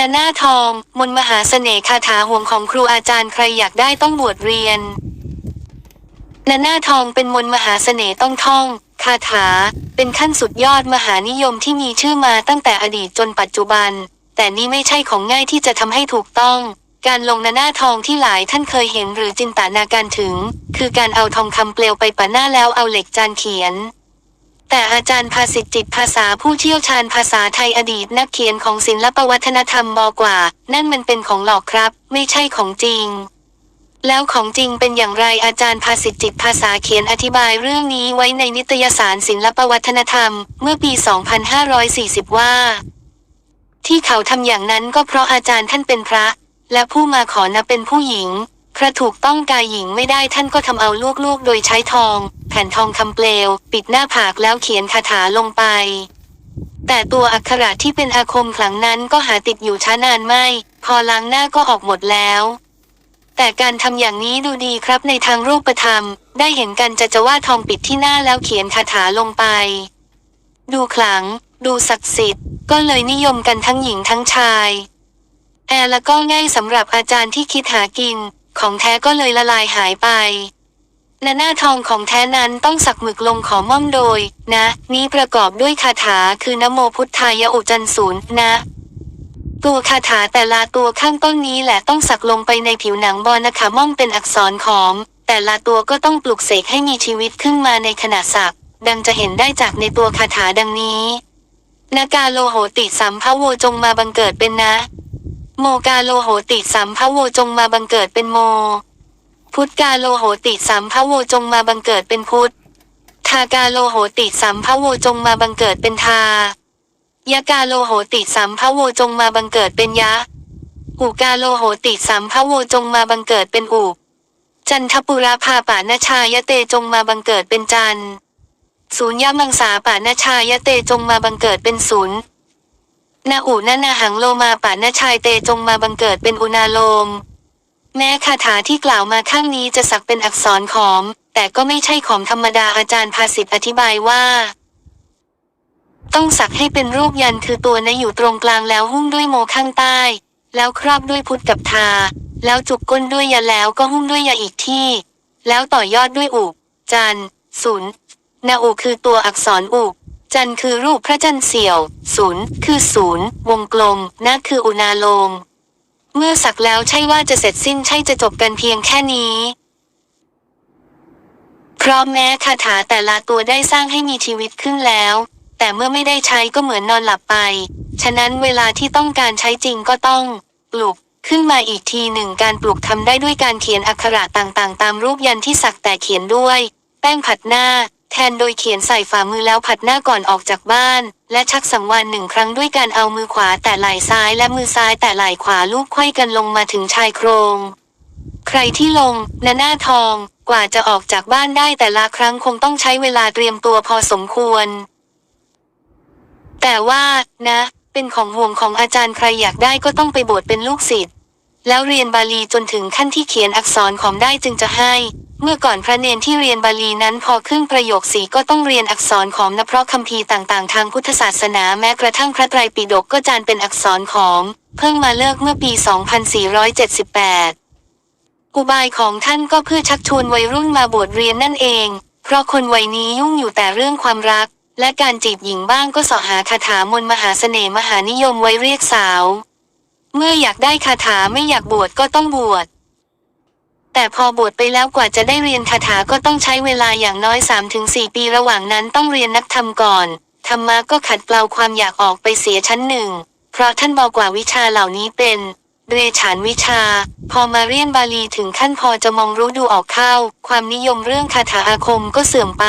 นาหน้าทอง มนมหาเสน่ห์คาถาห่วงของครูอาจารย์ใครอยากได้ต้องบวชเรียนนาหน้าทองเป็นมนมหาเสน่ห์ต้องท่อง คาถา เป็นขั้นสุดยอดมหานิยมที่มีชื่อมาตั้งแต่อดีตจนปัจจุบัน แต่นี่ไม่ใช่ของง่ายที่จะทำให้ถูกต้อง การลงนาหน้าทองที่หลายท่านเคยเห็นหรือจินตนาการถึง คือการเอาทองคำเปลวไปปะหน้าแล้วเอาเหล็กจานเขียน แต่อาจารย์ภาสิทธิจิตภาษาผู้เชี่ยวชาญภาษาไทยอดีตนักเขียนของศิลปวัฒนธรรมบอกว่า นั่นมันเป็นของหลอกครับ ไม่ใช่ของจริง แล้วของจริงเป็นอย่างไรอาจารย์ภาสิทธิจิตภาษาเขียนอธิบายเรื่องนี้ไว้ในนิตยสารศิลปวัฒนธรรม เมื่อปี 2540 ว่า ที่เขาทำอย่างนั้นก็เพราะอาจารย์ท่านเป็นพระ และผู้มาขอนับเป็นผู้หญิง พระถูกต้องกายหญิงไม่ได้ท่านก็ทำเอาลวกๆ โดยใช้ทอง แผ่นทองคำเปลว ปิดหน้าผากแล้วเขียนคาถาลงไป แต่ตัวอักขระที่เป็นอาคมขลังนั้นก็หาติดอยู่ช้านานไม่ พอล้างหน้าก็ออกหมดแล้ว แต่การทำอย่างนี้ดูดีครับในทางรูปธรรม ได้เห็นกันจะจะว่าทองปิดที่หน้าแล้วเขียนคาถาลงไป ดูขลัง ดูศักดิ์สิทธิ์ ก็เลยนิยมกันทั้งหญิงทั้งชายแอร์แล้วก็ง่ายสำหรับอาจารย์ที่คิดหากิน ของแท้ก็เลยละลายหายไปนาหน้าทองของแท้นั้นต้องสักหมึกลงขอม่อมโดย นะ นี้ประกอบด้วยคาถาคือนโมพุทธายะอุจันศูนย์นะ ตัวคาถาแต่ละตัวข้างต้นนี้แหละต้องสักลงไปในผิวหนังบอนะคะม่อมเป็นอักษรขอม แต่ละตัวก็ต้องปลุกเสกให้มีชีวิตขึ้นมาในขณะสัก ดังจะเห็นได้จากในตัวคาถาดังนี้นากาโลโหติสัมภโวจงมาบังเกิดเป็นนะ โมกาโลโหติสัมภโวจงมาบังเกิดเป็นโม พุทธกาโลโหติสัมภโวจงมาบังเกิดเป็นพุทธทากาโลโหติสัมภโวจงมาบังเกิดเป็นทายะกาโลโหติสัมภโวจงมาบังเกิดเป็นยะ อุกาโลโหติสัมภโวจงมาบังเกิดเป็นอุจันทปุราภาปานชายเตจงมาบังเกิดเป็นจัน ศูนย์ยมังสาปานชายเตจงมาบังเกิดเป็นศูนย์ นาอุนานาหังโลมาปานาชายเตจงมาบังเกิดเป็นอุณาโลม แม้คาถาที่กล่าวมาข้างนี้จะสักเป็นอักษรขอม แต่ก็ไม่ใช่ขอมธรรมดาอาจารย์ภาสิทธิ์อธิบายว่า ต้องสักให้เป็นรูปยันคือตัวนะอยู่ตรงกลางแล้วหุ้มด้วยโมข้างใต้ แล้วครอบด้วยพุทธกับทา แล้วจุกก้นด้วยยาแล้วก็หุ้มด้วยยาอีกที่ แล้วต่อยอดด้วยอุกจันศูนย์นาอุคือตัวอักษรอุก จันคือรูปพระจันทร์เสี่ยวศูนย์คือศูนย์วงกลมนาคืออุณาโลม เมื่อสักแล้วใช่ว่าจะเสร็จสิ้นใช่จะจบกันเพียงแค่นี้เพราะแม้คาถาแต่ละตัวได้สร้างให้มีชีวิตขึ้นแล้ว แต่เมื่อไม่ได้ใช้ก็เหมือนนอนหลับไป ฉะนั้นเวลาที่ต้องการใช้จริงก็ต้องปลุกขึ้นมาอีกทีหนึ่งการปลุกทำได้ด้วยการเขียนอักขระต่างๆ ตามรูปยันที่สักแต่เขียนด้วย แป้งผัดหน้า แทนโดยเขียนใส่ฝ่ามือแล้วผัดหน้าก่อนออกจากบ้าน และชักสังวานหนึ่งครั้งด้วยการเอามือขวาแต่ไหล่ซ้ายและมือซ้ายแต่ไหล่ขวาลูบไขว้กันลงมาถึงชายโครง ใครที่ลงนาหน้าทอง กว่าจะออกจากบ้านได้แต่ละครั้งคงต้องใช้เวลาเตรียมตัวพอสมควร แต่ว่านะ เป็นของห่วงของอาจารย์ใครอยากได้ก็ต้องไปบวชเป็นลูกศิษย์แล้วเรียนบาลีจนถึงขั้นที่เขียนอักษรขอมได้จึงจะให้ เมื่อก่อนพระเนนที่เรียนบาลีนั้นพอขึ้นประโยคสีก็ต้องเรียนอักษรขอมนะเพราะคัมภีร์ต่างๆ ทางพุทธศาสนาแม้กระทั่งพระไตรปิฎกก็จานเป็นอักษรขอมเพิ่งมาเลิกเมื่อปี 2478 อุบายของท่านก็เพื่อชักชวนวัยรุ่นมาบวชเรียนนั่นเอง เพราะคนวัยนี้ยุ่งอยู่แต่เรื่องความรัก และการจีบหญิงบ้างก็เสาะหาคาถามนมหาเสน่ห์มหานิยมไว้เรียกสาว เมื่ออยากได้คาถาไม่อยากบวชก็ต้องบวช แต่พอบวชไปแล้วกว่าจะได้เรียนคาถาก็ต้องใช้เวลาอย่างน้อย 3-4 ปีระหว่างนั้นต้องเรียนนักธรรมก่อนธรรมะก็ขัดเกลาความอยากออกไปเสียชั้นหนึ่ง เพราะท่านบอกว่าวิชาเหล่านี้เป็น เรฉานวิชา พอมาเรียนบาลีถึงขั้นพอจะมองรู้ดูออกเข้า ความนิยมเรื่องคาถาอาคมก็เสื่อมไป